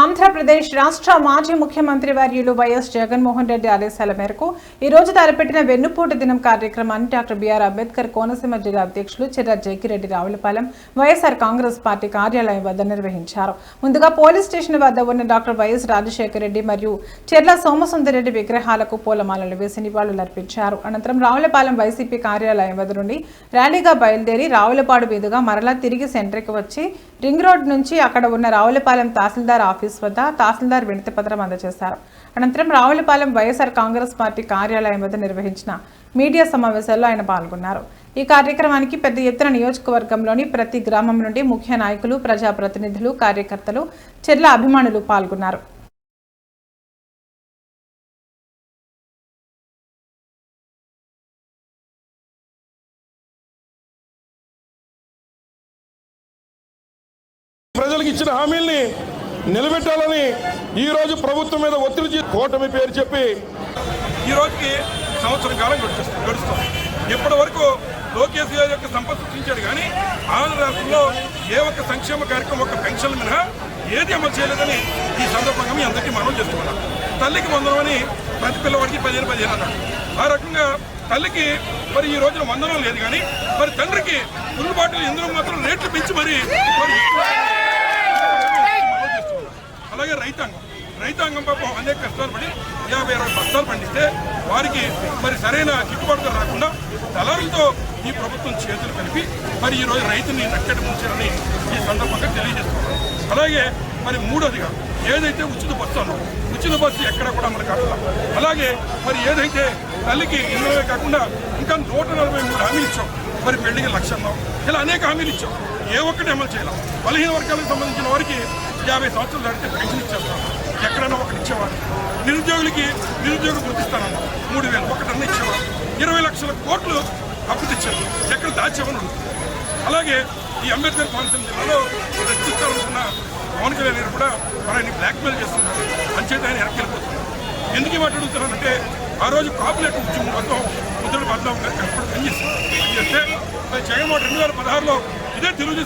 ఆంధ్రప్రదేశ్ రాష్ట్ర మాజీ ముఖ్యమంత్రి వర్యులు వైఎస్ జగన్మోహన్ రెడ్డి ఆదేశాల మేరకు ఈ రోజు తలపెట్టిన వెన్నుపోటు దినం కార్యక్రమాన్ని డాక్టర్ బిఆర్ అంబేద్కర్ కోనసీమ జిల్లా అధ్యక్షులు చిర్ర జేకిరెడ్డి రావులపాలెం వైఎస్ఆర్ కాంగ్రెస్ పార్టీ కార్యాలయం వద్ద నిర్వహించారు. ముందుగా పోలీస్ స్టేషన్ వద్ద ఉన్న డాక్టర్ వైఎస్ రాజశేఖర రెడ్డి మరియు చెర్ల సోమసుందరెడ్డి విగ్రహాలకు పూలమాలలు వేసి నివాళులర్పించారు అనంతరం రావులపాలెం వైసీపీ కార్యాలయం వద్ద నుండి ర్యాలీగా బయలుదేరి రావులపాడు మీదుగా మరలా తిరిగి సెంటర్కి వచ్చి రింగ్ రోడ్ నుంచి అక్కడ ఉన్న రావులపాలెం తహసీల్దార్ ఆఫీస్ వద్ద తహసీల్దార్ వినతి పత్రం అందజేశారు. అనంతరం రావులపాలెం వైఎస్ఆర్ కాంగ్రెస్ పార్టీ కార్యాలయం వద్ద నిర్వహించిన మీడియా సమావేశాల్లో ఆయన పాల్గొన్నారు. ఈ కార్యక్రమానికి పెద్ద ఎత్తున నియోజకవర్గంలోని ప్రతి గ్రామం నుండి ముఖ్య నాయకులు ప్రజాప్రతినిధులు కార్యకర్తలు చెర్ల అభిమానులు పాల్గొన్నారు. ప్రజలకు ఇచ్చిన హామీల్ని నిలబెట్టాలని ఈ రోజు ప్రభుత్వం మీద ఒత్తిడి చే- కూటమి పేరు చెప్పి ఈ రోజుకి సంవత్సరం కాలం గడుస్తుంది గడుస్తుంది ఇప్పటి వరకు లోకేష్ గారి యొక్క సంపద సృష్టించాడు కానీ ఆంధ్ర రాష్ట్రంలో ఏ ఒక్క సంక్షేమ కార్యక్రమం ఒక పెన్షన్ మినహా ఏది అమలు చేయలేదని ఈ సందర్భంగా మీ అందరికీ మనం చేస్తున్నాం తల్లికి వందనమని ప్రతి పిల్లవాడికి పదిహేను పదిహేను అన్నాడు ఆ రకంగా తల్లికి మరి ఈ రోజున వందనం లేదు కానీ మరి తండ్రికి ఫుల్ బాటిల్ ఇందులో మాత్రం రేట్లు పెంచి మరి మరి అలాగే రైతాంగం. రైతాంగం పాపం అనేక కష్టాలు పడి యాభై అరవై బస్తాలు పండిస్తే వారికి మరి సరైన గిట్టుబాటు ధర రాకుండా దళారులతో ఈ ప్రభుత్వం చేతులు కలిపి మరి ఈరోజు రైతుని నక్కటి ముంచారని ఈ సందర్భంగా తెలియజేస్తున్నారు. అలాగే మరి మూడోదిగా ఏదైతే ఉచిత బస్సు అన్నో ఉచిత బస్సు ఎక్కడ కూడా మనకు అక్కడ అలాగే మరి ఏదైతే తల్లికి ఇరవై కాకుండా ఇంకా నూట నలభై మూడు హామీలు ఇచ్చాం మరి పెళ్ళికి లక్ష ఇలా అనేక హామీలు ఇచ్చాం. ఏ ఒక్కటి అమలు చేయాలి. బలహీన వర్గాలకు సంబంధించిన వారికి యాభై సంవత్సరాలు దాటితే పెన్షన్ ఇచ్చేస్తాం. ఎక్కడన్నా ఒకటి ఇచ్చేవారు నిరుద్యోగులకి నిరుద్యోగం గుర్తిస్తానన్న మూడు వేలు ఒకటన్నా ఇచ్చేవారు ఇరవై లక్షల కోట్లు అప్పు తెచ్చారు. ఎక్కడ దాచేవని అలాగే ఈ అంబేద్కర్ కోనసీమ జిల్లాలో రక్షించాలనుకున్న పవన్ కళ్యాణ్ గారు కూడా మరి ఆయన బ్లాక్మెయిల్ చేస్తున్నారు. అంచేత ఆయన ఎరకెళ్ళిపోతున్నారు ఎందుకు మాట్లాడుతున్నానంటే ఆ రోజు కాపులేట్ ఉద్యమం మొత్తం ముద్రడు బదలాం గారు కనపడి పనిచేస్తారు పనిచేస్తే జగన్మోహన్ రెండు వేల పదహారులో ఇదే తెలుగుదేశం